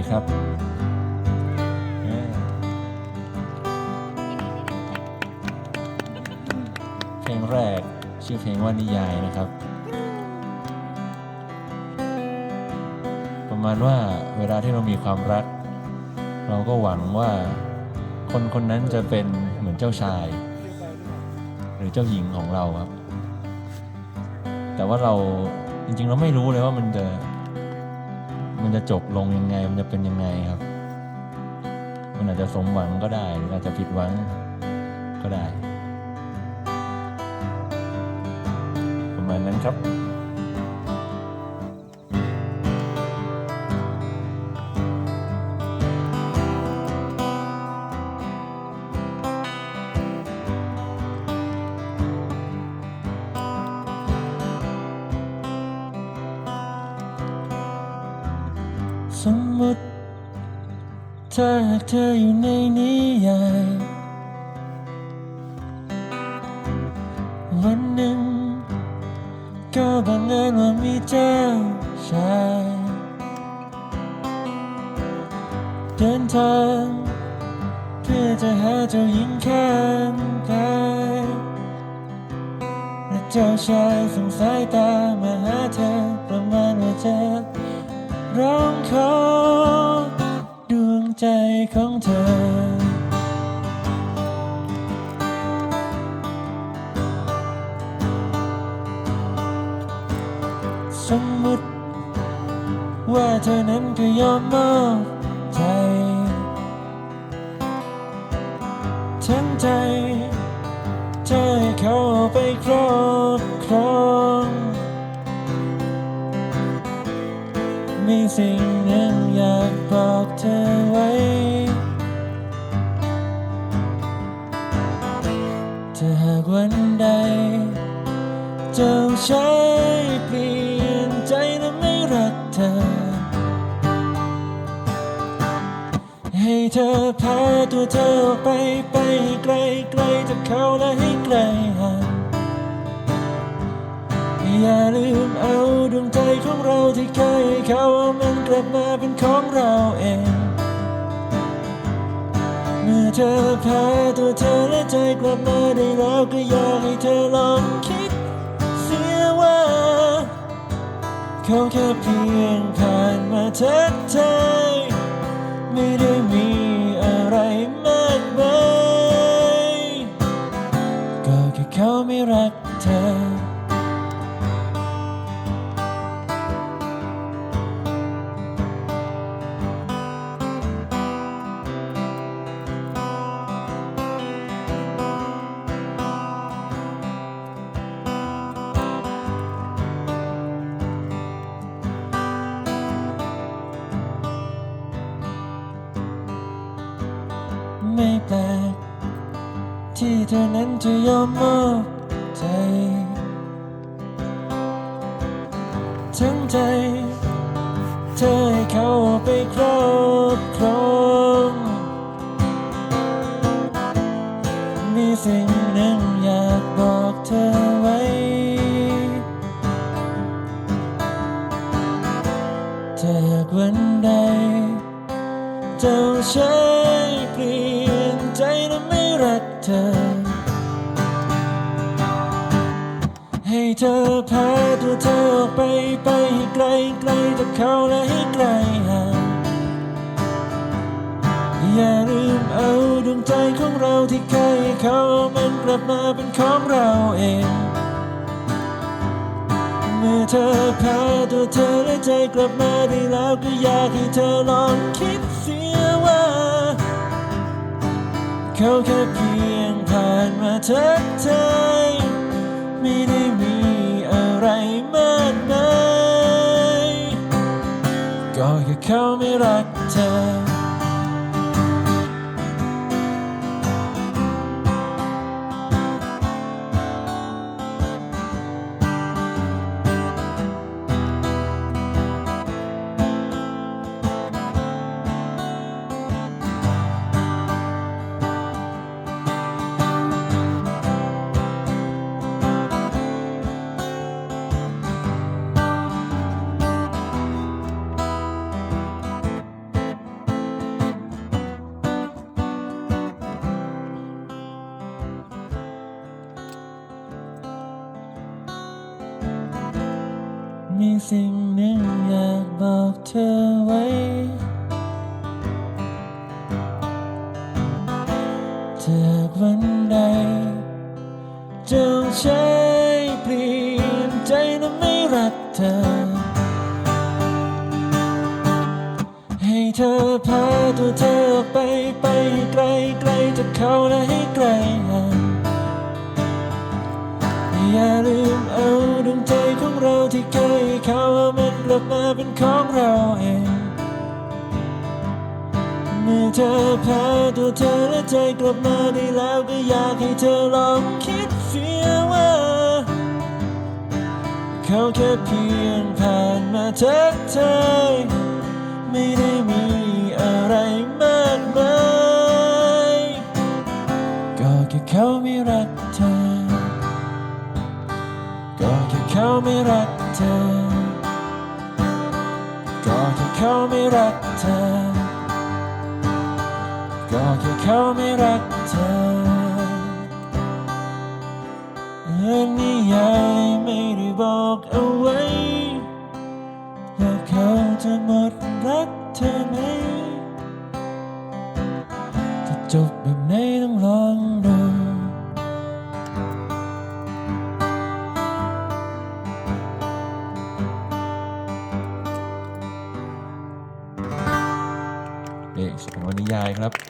ดีครับเพลงแรกชื่อเพลงว่านิยายนะครับ ประมาณว่าเวลาที่เรามีความรัก เราก็หวังว่าคนคนนั้นจะเป็นเหมือนเจ้าชาย หรือเจ้าหญิงของเราครับ แต่ว่าเราจริงๆเราไม่รู้เลยว่ามันจะ มันจะจบลงยังไง มันจะเป็นยังไงครับ มันอาจจะสมหวังก็ได้ หรืออาจจะผิดหวังก็ได้ ประมาณนั้นครับ สมมติ ถ้าหากเธออยู่ในนิยายวันหนึ่ง ก็บังเอิญว่ามีเจ้าชายเดินทางเพื่อจะหาเจ้าหญิงข้างกายและเจ้าชายส่งสายตามาหาเธอประมาณว่าเจะ ร้องขอดวงใจของเธอสมมติว่าเธอนั้นก็ยอมมอบใจ ทั้งใจเธอให้เขาเอาไปครอบ มีสิ่งหนึ่งอยากบอกเธอไว้ ถ้าหากวันใด เจ้าชายเปลี่ยนใจและไม่รักเธอ ให้เธอพาตัวเธอออกไปไปให้ไกลไกลจากเขาและให้ไกลห่าง อย่าลืมเอาดวงใจของเราที่เคยให้เขาเอามันกลับมาเป็นของเราเอง เมื่อเธอพาตัวเธอและใจกลับมาได้แล้วก็อยากให้เธอลองคิดเสียว่า เขาแค่เพียงผ่านมาทักทายไม่ได้มีอะไรมากมายก็แค่เขาไม่รักเธอ ไม่แปลก ที่เธอนั้นจะยอมมอบใจ ทั้งใจ เธอให้เขาไปครอบครอง มีสิ่งหนึ่ง เธอพาตัวเธอออกไปไปให้ไกลไกลจากเขาและให้ไกลห่างอย่าลืมเอาดวงใจของเราที่เคยเขาเอามันกลับมาเป็นของเราเอง เมื่อเธอพาตัวเธอและใจกลับมาได้แล้วก็อยากให้เธอลองคิดเสียว่า เขาแค่เพียงผ่านมาทักทายไม่ได้มี อะไรมากมายก็แค่เขาไม่รักเธอ สิ่งหนึ่งอยากบอกเธอไว้เธอหากวันใดจ้าชายเปลี่ยนใจและไม่รักเธอ ให้เธอพาตัวเธอไปไปไกลไกลจากเขาและให้ไกลห่างอย่าลืมเอาดวงใจของเราที่เคย เขาเอามันกลับมาเป็นของเราเองเมื่อเธอแพาตัวเธอและใจกลับมาได้แล้วก็อยากให้เธอลองคิดเสียว่า เขาแค่เพียงผ่านมาทักทายไม่ได้มีอะไรมากมายก็แค่เขาไม่รักเธอ ก็แค่เขาไม่รักเธอ เขาไม่รักเธอ ก็แค่เขาไม่รักเธอเรื่องนิยายไม่ได้บอกเอา นวรรณนิยายครับ